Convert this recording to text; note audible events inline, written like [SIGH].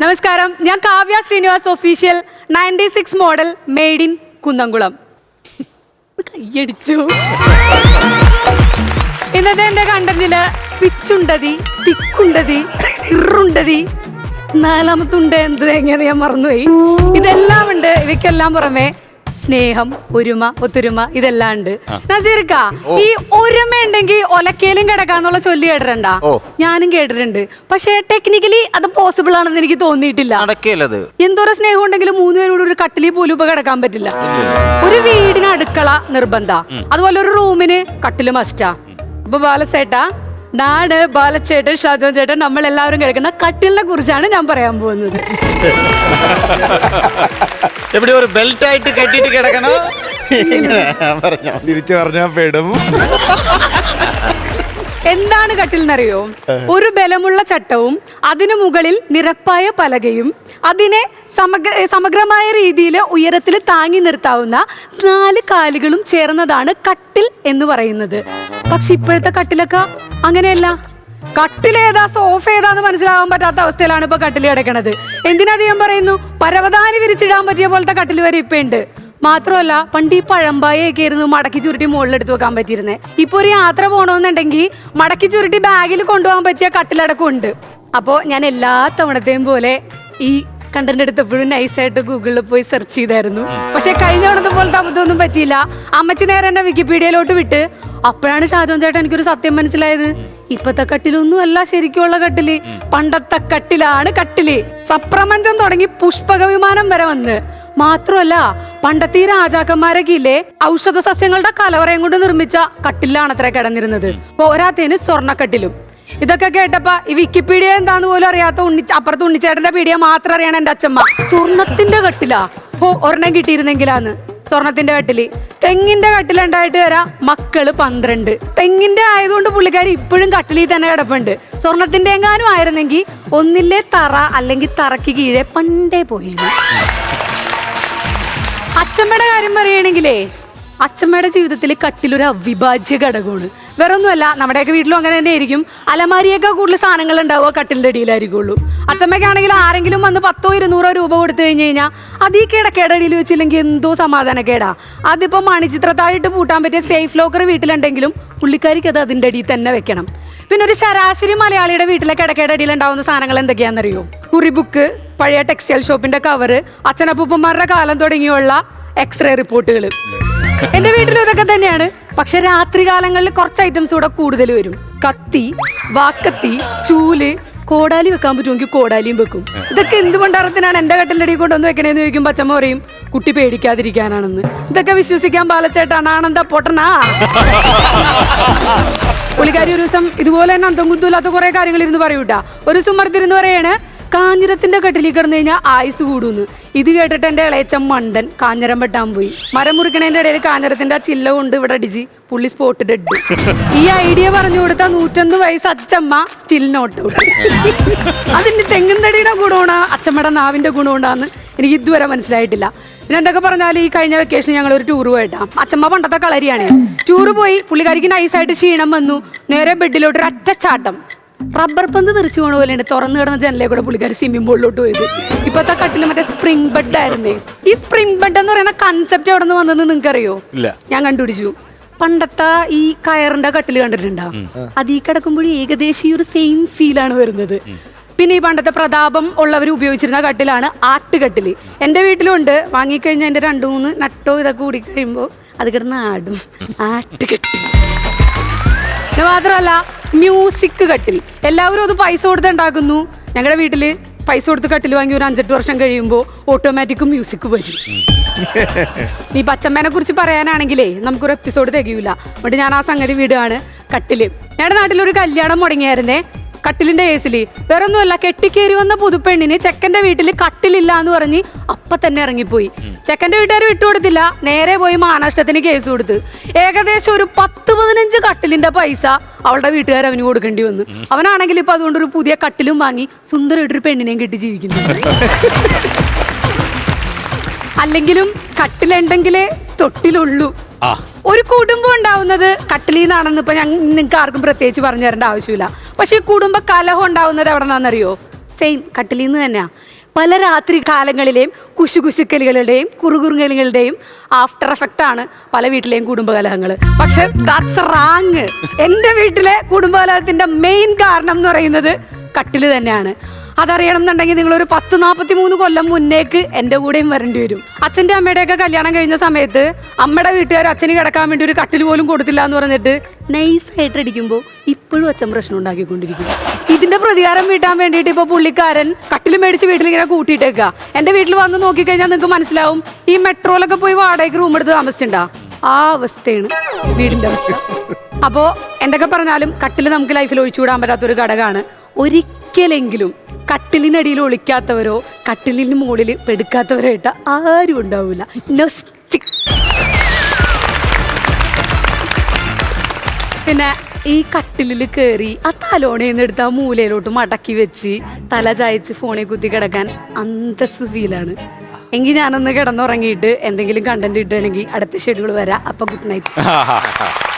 നമസ്കാരം. ഞാൻ Kavya Srinivas official ninety six model made in Kunnamkulam. കയ്യടിച്ചു ഇന്നത്തെ എന്റെ കണ്ടന്റിൽ പിച്ചുണ്ടതി തിക്കുണ്ടതി ഇറുണ്ടതി നാലാമത്തുണ്ട് എന്ത് എങ്ങനെ ഞാൻ മറന്നുപോയി. ഇതെല്ലാം ഉണ്ട്. ഇവയ്ക്കെല്ലാം പുറമെ സ്നേഹം ഒരുമ ഒത്തൊരുമ ഇതെല്ലാം ഉണ്ട്. നസീർക്ക ഈ ഒരുമ ഉണ്ടെങ്കിൽ ഒലക്കേലും കിടക്കാന്നുള്ള ചൊല്ലി കേട്ടിട്ടുണ്ടാ? ഞാനും കേട്ടിട്ടുണ്ട്. പക്ഷേ ടെക്നിക്കലി അത് പോസിബിൾ ആണെന്ന് എനിക്ക് തോന്നിയിട്ടില്ല. നടക്കേലത് എന്തോരം സ്നേഹം ഉണ്ടെങ്കിലും മൂന്നുപേരോട് ഒരു കട്ടിലി പോലും ഇപ്പൊ കിടക്കാൻ പറ്റില്ല. ഒരു വീടിന് അടുക്കള നിർബന്ധ. അതുപോലെ ഒരു റൂമിന് കട്ടിൽ മസ്റ്റാ അപ്പൊ ബാലസേട്ടാ നാട് ബാലച്ചേട്ടൻ ഷാജോൻ ചേട്ടൻ നമ്മൾ എല്ലാവരും കിടക്കുന്ന കട്ടിലിനെ കുറിച്ചാണ് ഞാൻ പറയാൻ പോകുന്നത്. എവിടെ ഒരു ബെൽറ്റ് ആയിട്ട് കെട്ടിട്ട് കിടക്കണോ? പറഞ്ഞോ തിരിച്ചു പറഞ്ഞാ പെടും. എന്താണ് കട്ടിൽ എന്നറിയോ ഒരു ബലമുള്ള ചട്ടവും അതിനു മുകളിൽ നിരപ്പായ പലകയും അതിനെ സമഗ്ര സമഗ്രമായ രീതിയിൽ ഉയരത്തിൽ താങ്ങി നിർത്താവുന്ന നാല് കാലുകളും ചേർന്നതാണ് കട്ടിൽ എന്ന് പറയുന്നത്. പക്ഷെ ഇപ്പോഴത്തെ കട്ടിലൊക്കെ അങ്ങനെയല്ല. കട്ടിലേതാ സോഫ ഏതാന്ന് മനസ്സിലാവാൻ പറ്റാത്ത അവസ്ഥയിലാണ് ഇപ്പൊ കട്ടിൽ കിടക്കണത്. എന്തിനധികം പറയുന്നു? പരവതാനി വിരിച്ചിടാൻ പറ്റിയ പോലത്തെ കട്ടിൽ വരെ ഇപ്പൊ ഉണ്ട്. മാത്രമല്ല പണ്ട് ഈ പഴമ്പായൊക്കെ ആയിരുന്നു മടക്കി ചുരുട്ടി മുകളിലെടുത്ത് വെക്കാൻ പറ്റിയിരുന്നേ. ഇപ്പൊ ഒരു യാത്ര പോകണമെന്നുണ്ടെങ്കിൽ മടക്കി ചുരുട്ടി ബാഗിൽ കൊണ്ടുപോകാൻ പറ്റിയ കട്ടിലടക്കം ഉണ്ട്. അപ്പോ ഞാൻ എല്ലാ തവണത്തെയും പോലെ ഈ കണ്ടന്റ് എടുത്തപ്പോഴും നൈസായിട്ട് ഗൂഗിളിൽ പോയി സെർച്ച് ചെയ്തായിരുന്നു. പക്ഷെ കഴിഞ്ഞ തവണത്തെ പോലത്തെ അബദ്ധമൊന്നും പറ്റിയില്ല. അമ്മച്ചി നേരെ എന്നെ വിക്കിപീഡിയയിലോട്ട് വിട്ട് അപ്പോഴാണ് ഷാജോൻ ചേട്ടൻ എനിക്കൊരു സത്യം മനസ്സിലായത്? ഇപ്പത്തെ കട്ടിലൊന്നും അല്ല ശരിക്കുള്ള കട്ടിൽ പണ്ടത്തെ കട്ടിലാണ് കട്ടിൽ. സപ്രപഞ്ചം തുടങ്ങി പുഷ്പക വിമാനം വരെ വന്ന്. മാത്രമല്ല പണ്ടത്തെ ഈ രാജാക്കന്മാരൊക്കെ ഇല്ലേ ഔഷധ സസ്യങ്ങളുടെ കലവറയും കൊണ്ട് നിർമ്മിച്ച കട്ടിലാണ് അത്ര കിടന്നിരുന്നത്. പോരാത്തതിന് സ്വർണക്കട്ടിലും. ഇതൊക്കെ കേട്ടപ്പോ ഈ വിക്കിപീഡിയ എന്താന്ന് പോലും അറിയാത്ത ഉണ്ണി അപ്പുറത്ത് ഉണ്ണിച്ചേട്ടന്റെ പീഡിയ മാത്രം അറിയണ എന്റെ അച്ഛമ്മ. സ്വർണത്തിന്റെ കട്ടിലാ. ഓ ഒരെണ്ണം കിട്ടിയിരുന്നെങ്കിലാന്ന്. സ്വർണത്തിന്റെ കട്ടിൽ. തെങ്ങിന്റെ കട്ടിലുണ്ടായിട്ട് വരാം മക്കൾ പന്ത്രണ്ട്. തെങ്ങിന്റെ ആയതുകൊണ്ട് പുള്ളിക്കാരി ഇപ്പോഴും കട്ടിലിൽ തന്നെ കിടപ്പുണ്ട്. സ്വർണത്തിന്റെ എങ്ങാനും ആയിരുന്നെങ്കിൽ ഒന്നില്ലേ തറ അല്ലെങ്കിൽ തറയ്ക്ക് കീഴേ പണ്ടേ പോയി അച്ഛമ്മയുടെ കാര്യം പറയുകയാണെങ്കിലേ അച്ഛമ്മയുടെ ജീവിതത്തിൽ കട്ടിലൊരു അവിഭാജ്യ ഘടകമാണ്. വേറെ ഒന്നുമല്ല നമ്മുടെയൊക്കെ വീട്ടിലും അങ്ങനെ തന്നെ ആയിരിക്കും. അലമാരിയൊക്കെ കൂടുതൽ സാധനങ്ങൾ ഉണ്ടാവുക കട്ടിലിന്റെ അടിയിലായിരിക്കുള്ളൂ. അച്ഛമ്മയ്ക്കാണെങ്കിൽ ആരെങ്കിലും വന്ന് പത്തോ ഇരുന്നൂറോ രൂപ കൊടുത്തു കഴിഞ്ഞ് കഴിഞ്ഞാൽ അത് ഈ കിടക്കയുടെ അടിയിൽ വെച്ചില്ലെങ്കിൽ എന്തോ സമാധാനക്കേടാ. അതിപ്പോ മണിച്ചിത്രത്തായിട്ട് പൂട്ടാൻ പറ്റിയ സേഫ് ലോക്കർ വീട്ടിലുണ്ടെങ്കിലും പുള്ളിക്കാരിക്ക് അത് അതിന്റെ അടിയിൽ തന്നെ വെക്കണം. പിന്നെ ഒരു ശരാശരി മലയാളിയുടെ വീട്ടിലെ കിടക്കയുടെ അടിയിൽ ഉണ്ടാവുന്ന സാധനങ്ങൾ എന്തൊക്കെയാണെന്നറിയോ? കുറി ബുക്ക് പഴയ ടെക്സ്റ്റൈൽ ഷോപ്പിന്റെ കവറ് അച്ഛനപ്പൂപ്പന്മാരുടെ കാലം തുടങ്ങിയുള്ള എക്സ്റേ റിപ്പോർട്ടുകൾ എന്റെ വീട്ടിലും ഇതൊക്കെ തന്നെയാണ്. പക്ഷെ രാത്രി കാലങ്ങളിൽ കുറച്ച് ഐറ്റംസ് കൂടെ കൂടുതൽ വരും. കത്തി വാക്കത്തി ചൂൽ കോടാലി വെക്കാൻ പറ്റുമെങ്കിൽ കോടാലിയും വെക്കും. ഇതൊക്കെ എന്തുകൊണ്ടറത്തിനാണ് എന്റെ കട്ടിലടി കൊണ്ടുവന്ന് വെക്കണേന്ന് ചോദിക്കും പച്ചമ്മ പറയും കുട്ടി പേടിക്കാതിരിക്കാനാണെന്ന്. ഇതൊക്കെ വിശ്വസിക്കാൻ ബാലച്ചേട്ടാണ് ആണെന്താ പൊട്ടനാ പുള്ളിക്കാരി ഒരു ദിവസം ഇതുപോലെ തന്നെ അന്തം കുന്തൂലാത്ത കുറെ കാര്യങ്ങൾ ഇരുന്ന് പറയൂട്ടാ. ഒരു സുമർത്തിരുന്ന് പറയാണ് കാഞ്ഞിരത്തിന്റെ കട്ടിലിൽ കിടന്നു കഴിഞ്ഞാൽ ആയുസ് കൂടുന്നു. ഇത് കേട്ടിട്ട് എന്റെ ഇളയച്ചൻ മണ്ടൻ കാഞ്ഞിരം വെട്ടാൻ പോയി. മരം മുറിക്കണേന്റെ ഇടയിൽ കാഞ്ഞിരത്തിന്റെ ആ ചില്ല കൊണ്ട് ഇവിടെ അടിച്ച് പുള്ളി സ്പോട്ട് ഡെഡ് ഈ ഐഡിയ പറഞ്ഞു കൊടുത്ത നൂറ്റൊന്ന് വയസ്സ് അച്ചമ്മ സ്റ്റിൽ നോട്ട് അതിന്റെ തെങ്ങിൻതടിയുടെ ഗുണമാണ് അച്ചമ്മയുടെ നാവിന്റെ ഗുണമുണ്ടാന്ന് എനിക്ക് ഇതുവരെ മനസ്സിലായിട്ടില്ല. പിന്നെ എന്തൊക്കെ പറഞ്ഞാൽ ഈ കഴിഞ്ഞ വെക്കേഷൻ ഞങ്ങൾ ഒരു ടൂർ പോയിട്ടാ. അച്ചമ്മ പണ്ടത്തെ കളരിയാണ്. ടൂർ പോയി പുള്ളിക്കാരിക്ക് നൈസായിട്ട് ക്ഷീണം വന്നു. നേരെ ബെഡിലോട്ട് ഒരു അറ്റച്ചാട്ടം റബ്ബർ പന്ത് തെറിച്ചു പോണ പോലെയുണ്ട്. തുറന്നു കിടന്ന ജനലേ കൂടെ പുള്ളിക്കാർ സ്വിമ്മിംഗ് പൂളിലോട്ട് പോയത്. ഇപ്പത്തെ കട്ടിൽ മറ്റേ സ്പ്രിംഗ് ബെഡ് ആയിരുന്നേ. ഈ സ്പ്രിംഗ് ബെഡ് എന്ന് പറയുന്ന കൺസെപ്റ്റ് എവിടെ നിന്ന് വന്നതെന്ന് നിങ്ങൾക്ക് അറിയോ ഇല്ല. ഞാൻ കണ്ടുപിടിച്ചു. പണ്ടത്തെ ഈ കയറിന്റെ കട്ടിൽ കണ്ടിട്ടുണ്ടാവും അത് ഈ കിടക്കുമ്പോഴും ഏകദേശം ഈ ഒരു സെയിം ആണ് വരുന്നത്. പിന്നെ ഈ പണ്ടത്തെ പ്രതാപം ഉള്ളവർ ഉപയോഗിച്ചിരുന്ന കട്ടിലാണ് ആട്ടുകട്ടിൽ. എന്റെ വീട്ടിലുണ്ട്. വാങ്ങിക്കഴിഞ്ഞാൽ എന്റെ രണ്ട് മൂന്ന് നട്ടോ ഇതൊക്കെ കൂടി കഴിയുമ്പോൾ അത് കിടന്ന് ആടും. [LAUGHS] ആട്ടുകട്ടിൽ മാത്രമല്ല മ്യൂസിക് കട്ടിൽ. എല്ലാവരും അത് പൈസ കൊടുത്ത് ഉണ്ടാക്കുന്നു ഞങ്ങളുടെ വീട്ടിൽ പൈസ കൊടുത്ത് കട്ടിൽ വാങ്ങി ഒരു അഞ്ചെട്ട് വർഷം കഴിയുമ്പോൾ ഓട്ടോമാറ്റിക് മ്യൂസിക് വരും. [LAUGHS] ഈ പച്ചമ്മേനെ കുറിച്ച് പറയാനാണെങ്കിലേ നമുക്കൊരു എപ്പിസോഡ് തികയൂല. എന്നിട്ട് ഞാൻ ആ സംഗതി വീടാണ്. കട്ടിൽ. ഞങ്ങളുടെ നാട്ടിലൊരു കല്യാണം മുടങ്ങിയായിരുന്നേ. കട്ടിലിന്റെ കേസിൽ വേറെ ഒന്നുമല്ല കെട്ടിക്കേറി വന്ന പുതുപ്പെണ്ണിന് ചെക്കന്റെ വീട്ടിൽ കട്ടിലില്ല എന്ന് പറഞ്ഞ് അപ്പൊ തന്നെ ഇറങ്ങിപ്പോയി. ചെക്കന്റെ വീട്ടുകാർ വിട്ടുകൊടുത്തില്ല നേരെ പോയി മാനഷ്ടത്തിന് കേസ് കൊടുത്ത്. ഏകദേശം ഒരു പത്ത് പതിനഞ്ച് കട്ടിലിന്റെ പൈസ അവളുടെ വീട്ടുകാർ അവന് കൊടുക്കേണ്ടി വന്നു. അവനാണെങ്കിൽ ഇപ്പൊ അതുകൊണ്ട് ഒരു പുതിയ കട്ടിലും വാങ്ങി സുന്ദരമായിട്ടൊരു പെണ്ണിനെയും കെട്ടി ജീവിക്കുന്നു. അല്ലെങ്കിലും കട്ടിലുണ്ടെങ്കിലേ തൊട്ടിലുള്ളൂ. ഒരു കുടുംബം ഉണ്ടാവുന്നത് കട്ടിലീന്നാണെന്ന് ഇപ്പൊ ഞാൻ നിങ്ങൾക്ക് ആർക്കും പ്രത്യേകിച്ച് പറഞ്ഞു തരേണ്ട ആവശ്യമില്ല. പക്ഷെ കുടുംബ കലഹം ഉണ്ടാവുന്നത് എവിടെ നിന്നാണെന്നറിയോ സെയിം കട്ടിലിൽ നിന്ന് തന്നെയാ. പല രാത്രി കാലങ്ങളിലെയും കുശുകുശുക്കലുകളുടെയും കുറുകുറുങ്ങലുകളുടെയും ആഫ്റ്റർ എഫക്റ്റ് ആണ് പല വീട്ടിലെയും കുടുംബകലഹങ്ങൾ പക്ഷെ ദാറ്റ്സ് റാങ് എന്റെ വീട്ടിലെ കുടുംബകലഹത്തിന്റെ മെയിൻ കാരണം എന്ന് പറയുന്നത് കട്ടിൽ തന്നെയാണ്. അതറിയണം എന്നുണ്ടെങ്കിൽ നിങ്ങൾ ഒരു പത്ത് നാൽപ്പത്തി മൂന്ന് കൊല്ലം മുന്നേക്ക് എന്റെ കൂടെയും വരേണ്ടി വരും. അച്ഛന്റെ അമ്മയുടെയൊക്കെ കല്യാണം കഴിഞ്ഞ സമയത്ത് അമ്മയുടെ വീട്ടുകാർ അച്ഛന് കിടക്കാൻ വേണ്ടി ഒരു കട്ടിൽ പോലും കൊടുത്തില്ല എന്ന് പറഞ്ഞിട്ട് നൈസായിട്ട് അടിക്കുമ്പോൾ ഇപ്പോഴും അച്ഛൻ പ്രശ്നം ഉണ്ടാക്കിക്കൊണ്ടിരിക്കും. ഇതിന്റെ പ്രതികാരം വീട്ടാൻ വേണ്ടിയിട്ട് ഇപ്പൊ പുള്ളിക്കാരൻ കട്ടിൽ മേടിച്ച് വീട്ടിൽ ഇങ്ങനെ കൂട്ടിയിട്ടേക്കുക എന്റെ വീട്ടിൽ വന്ന് നോക്കിക്കഴിഞ്ഞാൽ നിങ്ങൾക്ക് മനസ്സിലാവും ഈ മെട്രോയിലൊക്കെ പോയി വാടകയ്ക്ക് റൂം എടുത്ത് താമസിച്ചിട്ടുണ്ടാ ആ അവസ്ഥയാണ് വീടിന്റെ അവസ്ഥ. അപ്പോ എന്തൊക്കെ പറഞ്ഞാലും കട്ടിൽ നമുക്ക് ലൈഫിൽ ഒഴിച്ചുവിടാൻ പറ്റാത്ത ഒരു ഘടകമാണ്. ഒരിക്കലെങ്കിലും കട്ടിലിനടിയിൽ ഒളിക്കാത്തവരോ കട്ടിലിന് മുകളിൽ പെടുക്കാത്തവരോ ആയിട്ട് ആരും ഉണ്ടാവില്ല പിന്നെ ഈ കട്ടിലിൽ കയറി ആ തലോണയിൽ എടുത്ത് ആ മൂലയിലോട്ട് മടക്കി വെച്ച് തല ചായച്ച് ഫോണിൽ കുത്തി കിടക്കാൻ അന്തസ് ഫീലാണ്. എങ്കിൽ ഞാനൊന്ന് കിടന്നുറങ്ങിയിട്ട് എന്തെങ്കിലും കണ്ടന്റ് കിട്ടുകയാണെങ്കിൽ അടുത്ത ഷെഡ്യൂൾ വരാം. അപ്പൊ ഗുഡ് നൈറ്റ് [LAUGHS]